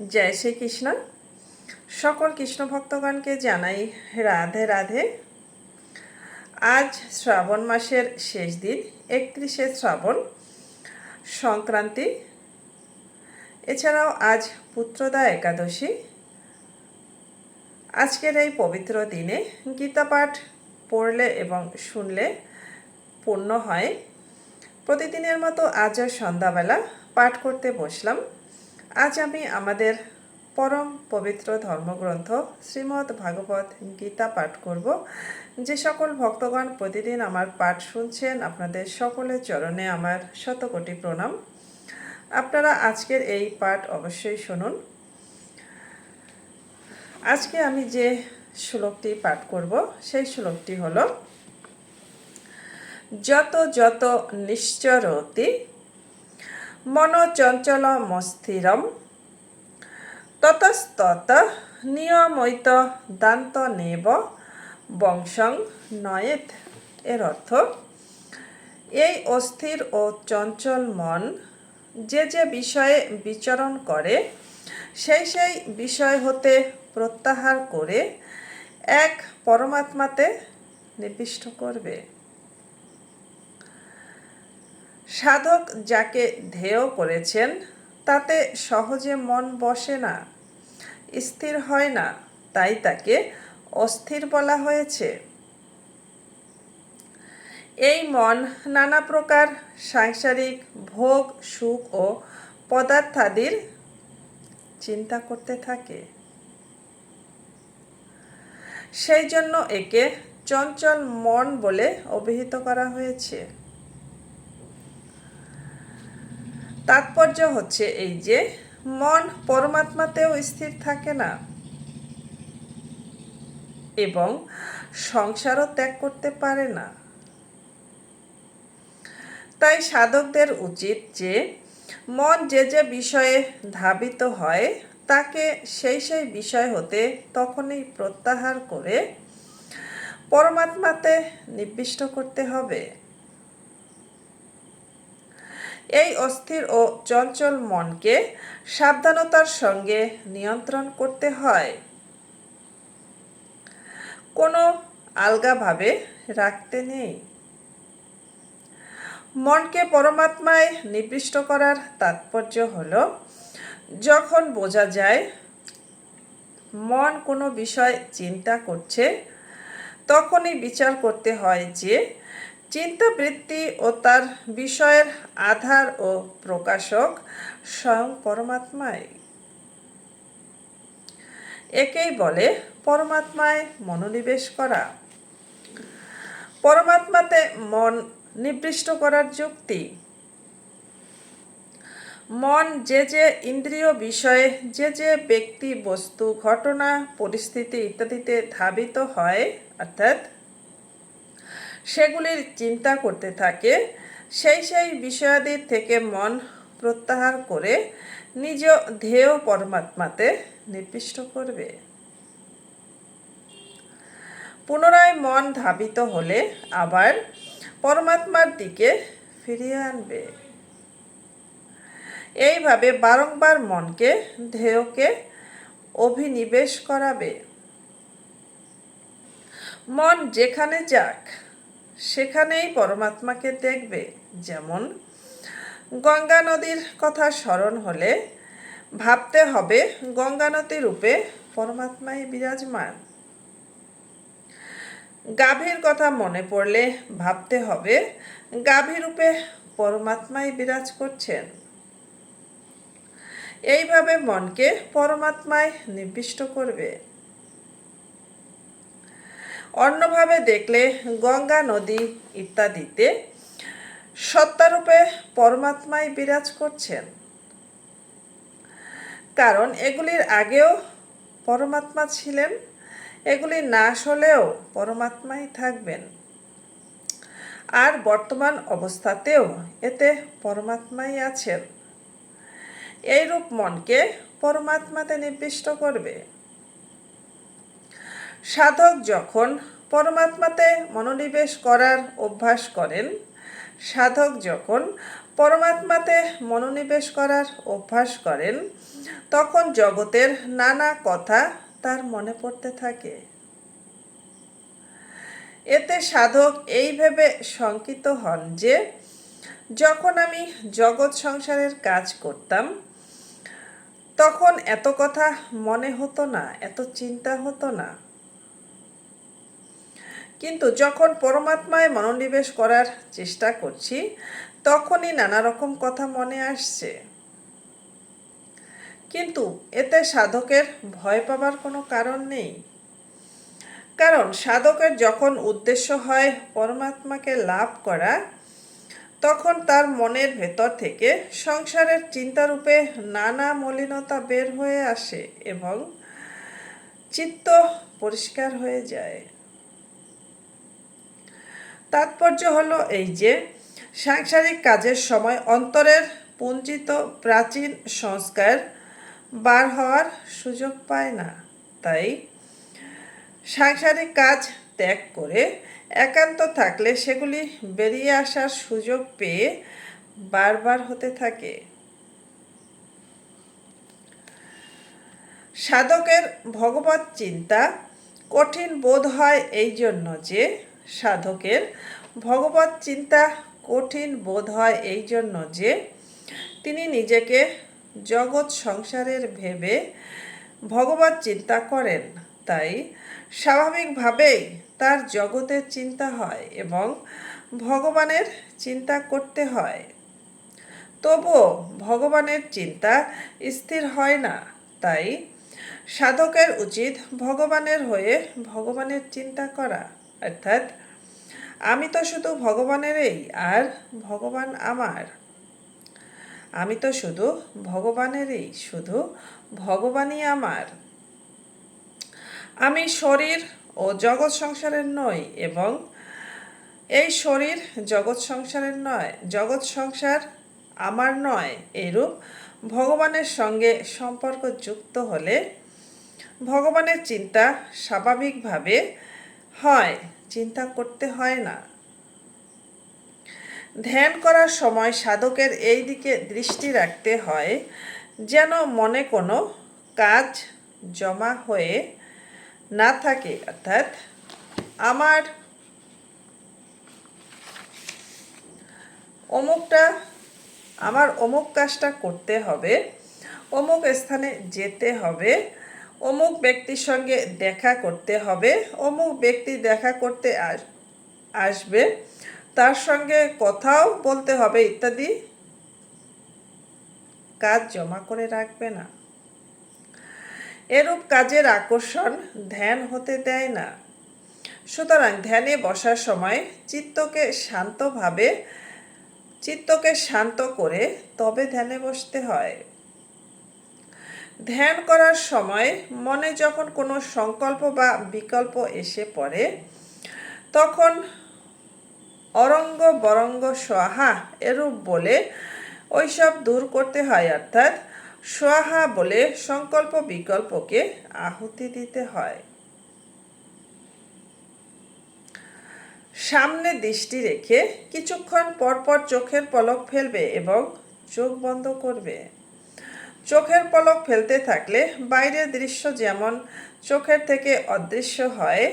জয় শ্রীকৃষ্ণ। সকল কৃষ্ণ ভক্তগণকে জানাই রাধে রাধে। আজ শ্রাবণ মাসের শেষ দিন, একত্রিশে শ্রাবণ, সংক্রান্তি। এছাড়াও আজ পুত্রদা একাদশী। আজকের এই পবিত্র দিনে গীতা পাঠ পড়লে এবং শুনলে পূর্ণ হয়। প্রতিদিনের মতো আজও সন্ধ্যাবেলা পাঠ করতে বসলাম। আজ আমি আমাদের পরম পবিত্র ধর্মগ্রন্থ শ্রীমদ্ ভাগবত গীতা পাঠ করব। যে সকল ভক্তগণ প্রতিদিন আমার পাঠ শুনছেন, আপনাদের সকলের চরণে আমার শতকোটি প্রণাম। আপনারা আজকের এই পাঠ অবশ্যই শুনুন। আজকে আমি যে শ্লোকটি পাঠ করব, সেই শ্লোকটি হলো, যত যত নিশ্চরতি মনোচঞ্চল মস্থিরম ততস্তত নিয়মিত দান্ত নেব বংশং নয়েত এর অর্থ, এই অস্থির ও চঞ্চল মন যে যে বিষয়ে বিচরণ করে, সেই সেই বিষয় হতে প্রত্যাহার করে এক পরমাত্মাতে নির্দিষ্ট করবে। সাধক যাকে ধেয় করেছেন, তাতে সহজে মন বসে না, স্থির হয় না, তাই তাকে অস্থির বলা হয়েছে। এই মন নানা প্রকার সাংসারিক ভোগ, সুখ ও পদার্থাদির চিন্তা করতে থাকে। সেই জন্য একে চঞ্চল মন বলে অভিহিত করা হয়েছে। তাৎপর্য হচ্ছে এই যে, মন পরমাত্মাতেও স্থির থাকে না। এবং সংসারও ত্যাগ করতে পারে না। তাই সাধকদের উচিত যে, মন যে যে বিষয়ে ধাবিত হয়, তাকে সেই সেই বিষয় হতে তখনই প্রত্যাহার করে পরমাত্মাতে নির্দিষ্ট করতে হবে। এই অস্থির ও চঞ্চল মনকে সাবধানতার সঙ্গে নিয়ন্ত্রণ করতে হয়। কোনো আলগাভাবে রাখতে নেই। মনকে পরমাত্মায় নিবিষ্ট করার তাৎপর্য হল, যখন বোঝা যায় মন কোনো বিষয় চিন্তা করছে, তখনই বিচার করতে হয় যে চিন্তাবৃত্তি ও তার বিষয়ের আধার ও প্রকাশক স্বয়ং পরমাত্মায় একেই বলে পরমাত্মায় মনোনিবেশ করা। পরমাত্মাতে মন নির্দিষ্ট করার যুক্তি। মন যে যে ইন্দ্রিয় বিষয়ে, যে যে ব্যক্তি, বস্তু, ঘটনা, পরিস্থিতি ইত্যাদিতে ধাবিত হয়, অর্থাৎ সেগুলির চিন্তা করতে থাকে, সেই সেই বিষয়াদির থেকে মন প্রত্যাহার করে নিজ ধ্যেয় পরমাত্মাতে নির্দিষ্ট করবে। পুনরায় মন ধাবিত হলে আবার পরমাত্মার দিকে ফিরিয়ে আনবে। এইভাবে বারংবার মনকে ধ্যেয়কে অভিনিবেশ করাবে। মন যেখানে যাক সেখানেই পরমাত্মাকে দেখবে। যেমন, গঙ্গা নদীর কথা স্মরণ হলে ভাবতে হবে, গঙ্গা নদী রূপে পরমাত্মাই বিরাজমান। গাভীর কথা মনে পড়লে ভাবতে হবে, গাভী রূপে পরমাত্মাই বিরাজ করছেন। এইভাবে মনকে পরমাত্মায় নিবিষ্ট করবে। অন্যভাবে দেখলে গঙ্গা, নদী ইত্যাদিতে সত্তারূপে পরমাত্মাই বিরাজ করছেন। কারণ এগুলির আগেও পরমাত্মা ছিলেন, এগুলি নাশ হলেও পরমাত্মাই থাকবেন। আর বর্তমান অবস্থাতেও এতে পরমাত্মাই আছেন। এইরূপ মনকে পরমাত্মাতে নির্দিষ্ট করবে। সাধক যখন পরমাত্মাতে মনোনিবেশ করার অভ্যাস করেন, সাধক যখন পরমাত্মাতে মনোনিবেশ করার অভ্যাস করেন, তখন জগতের নানা কথা তার মনে পড়তে থাকে। এতে সাধক এই ভেবে শঙ্কিত হন যে, যখন আমি জগৎ সংসারের কাজ করতাম, তখন এত কথা মনে হতো না, এত চিন্তা হতো না। কিন্তু যখন পরমাত্মায় মনোনিবেশ করার চেষ্টা করছি, তখনই নানা রকম কথা মনে আসছে। কিন্তু এতে সাধকের ভয় পাবার কোনো কারণ নেই। কারণ সাধকের যখন উদ্দেশ্য হয় পরমাত্মাকে লাভ করা, তখন তার মনের ভেতর থেকে সংসারের চিন্তারূপে নানা মলিনতা বের হয়ে আসে এবং চিত্ত পরিষ্কার হয়ে যায়। তাৎপর্য হলো এই যে, সাংসারিক কাজের সময় অন্তরের পুঞ্জিত প্রাচীন সংস্কার বার হওয়ার সুযোগ পায় না। তাই সাংসারিক কাজ ত্যাগ করে একান্ত থাকলে সেগুলি বেরিয়ে আসার সুযোগ পেয়ে বারবার হতে থাকে। সাধকের ভগবত চিন্তা কঠিন বোধ হয় এই জন্য যে সাধকের। ভগবত চিন্তা কঠিন বোধ হয় এই জন্য যে, তিনি নিজেকে জগৎ সংসারের ভেবে ভগবত চিন্তা করেন। তাই স্বাভাবিকভাবেই তার জগতের চিন্তা হয় এবং ভগবানের চিন্তা করতে হয়। তবুও ভগবানের চিন্তা স্থির হয় না। তাই সাধকের উচিত ভগবানের হয়ে ভগবানের চিন্তা করা। অর্থাৎ, আমি তো শুধু ভগবানেরই আর ভগবান আমার। আমি তো শুধু ভগবানেরই শুধু ভগবানই আমার। আমি শরীর ও জগৎ সংসারের নই এবং এই শরীর জগৎ সংসারের নয়, জগৎ সংসার আমার নয়, এরূপ ভগবানের সঙ্গে সম্পর্ক যুক্ত হলে ভগবানের চিন্তা স্বাভাবিকভাবে হয়, চিন্তা করতে হয় না। ধ্যান করার সময় সাধকের এই দিকে দৃষ্টি রাখতে হয়, যেন মনে কোনো কাজ জমা হয়ে না থাকে। অর্থাৎ আমার অমুকটা, আমার অমুক কাজটা করতে হবে, অমুক স্থানে যেতে হবে অমুক ব্যক্তির সঙ্গে দেখা করতে হবে, অমুক ব্যক্তি দেখা করতে আসবে, তার সঙ্গে কথাও বলতে হবে ইত্যাদি। কাজ জমা করে রাখবে না। এরূপ কাজের আকর্ষণ ধ্যান হতে দেয় না। সুতরাং ধ্যানে বসার সময় চিত্তকে শান্তভাবে, চিত্তকে শান্ত করে তবে ধ্যানে বসতে হয়। ধ্যান করার সময় মনে যখন কোনো সংকল্প বা বিকল্প এসে পড়ে, তখন অরঙ্গ বরঙ্গ সহা এরূপ বলে ওইসব দূর করতে হয়, অর্থাৎ সোহা বলে সংকল্প বিকল্পকে আহুতি দিতে হয়। সামনে দৃষ্টি রেখে কিছুক্ষণ পরপর চোখের পলক ফেলবে এবং চোখ বন্ধ করবে। চোখের পলক ফেলতে থাকলে বাইরের দৃশ্য যেমন চোখের থেকে অদৃশ্য হয়,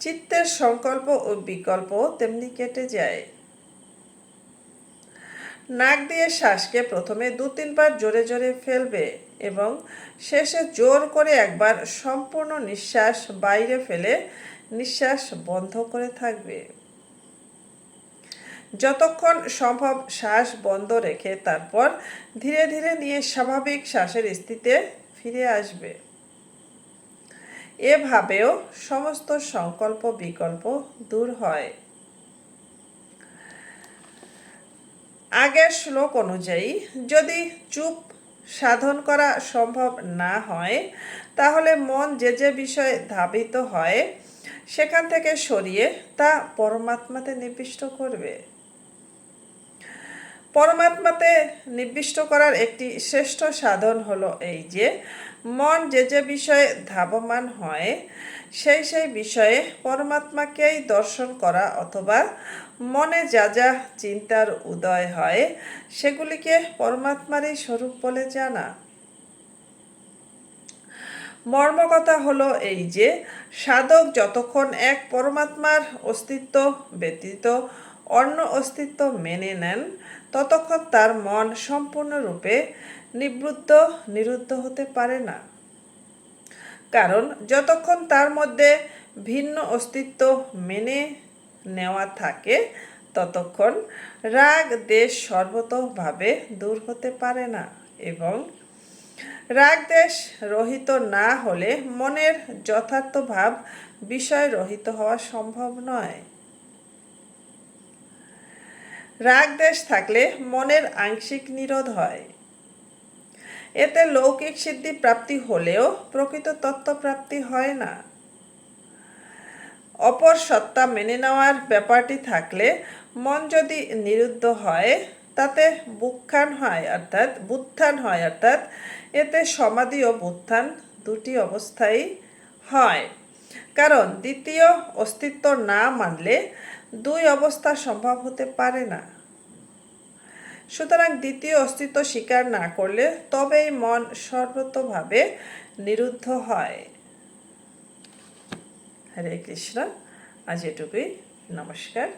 চিত্তের সংকল্প ও বিকল্প তেমনি কেটে যায়। নাক দিয়ে শ্বাসকে প্রথমে দু তিনবার জোরে জোরে ফেলবে এবং শেষে জোর করে একবার সম্পূর্ণ নিঃশ্বাস বাইরে ফেলে নিঃশ্বাস বন্ধ করে থাকবে। যতক্ষণ সম্ভব শ্বাস বন্ধ রেখে তারপর ধীরে ধীরে নিয়ে স্বাভাবিক শ্বাসের স্থিতিতে ফিরে আসবে। এভাবেও সমস্ত সংকল্প বিকল্প দূর হয়। আগের শ্লোক অনুযায়ী, যদি চুপ সাধন করা সম্ভব না হয়, তাহলে মন যে যে বিষয়ে ধাবিত হয়, সেখান থেকে সরিয়ে তা পরমাত্মাতে নিবিষ্ট করবে। পরমাত্মাতে নির্দিষ্ট করার একটি শ্রেষ্ঠ সাধন হলো এই যে, মন যে যে বিষয়ে ধাবমান হয়, সেই সেই বিষয়ে পরমাত্মাকেই দর্শন করা অথবা মনে যা যা চিন্তার উদয় হয়, সেগুলিকে পরমাত্মারই স্বরূপ বলে জানা। মর্মকথা হলো এই যে, সাধক যতক্ষণ এক পরমাত্মার অস্তিত্ব ব্যতীত অন্য অস্তিত্ব মেনে নেন, ততক্ষণ তার মন সম্পূর্ণরূপে নিবৃত্ত, নিরুদ্ধ হতে পারে না। কারণ যতক্ষণ তার মধ্যে ভিন্ন অস্তিত্ব মেনে নেওয়া থাকে, ততক্ষণ রাগ দেশ সর্বতভাবে দূর হতে পারে না এবং রাগ দেশ রহিত না হলে মনের যথার্থ ভাব বিষয় রহিত হওয়া সম্ভব নয়। রাগ দেশ থাকলে মনের আংশিক নিরোধ হয়। এতে লৌকিক সিদ্ধি প্রাপ্তি হলেও প্রকৃত তত্ত্ব প্রাপ্তি হয় না। অপর সত্তা মেনে নেওয়ার ব্যাপারটি থাকলে মন যদি নিরুদ্ধ হয়, তাতে বুক্ষান হয় অর্থাৎ বুত্থান হয় অর্থাৎ এতে সমাধি ও বুত্থান দুটি অবস্থাই হয়। কারণ দ্বিতীয় অস্তিত্ব না মানলে দুই অবস্থা সম্ভব হতে পারে না। সুতরাং দ্বিতীয় অস্তিত্ব স্বীকার না করলে তবেই মন সর্বতভাবে নিরুদ্ধ হয়। হরে কৃষ্ণ, আজ এটুকুই। নমস্কার।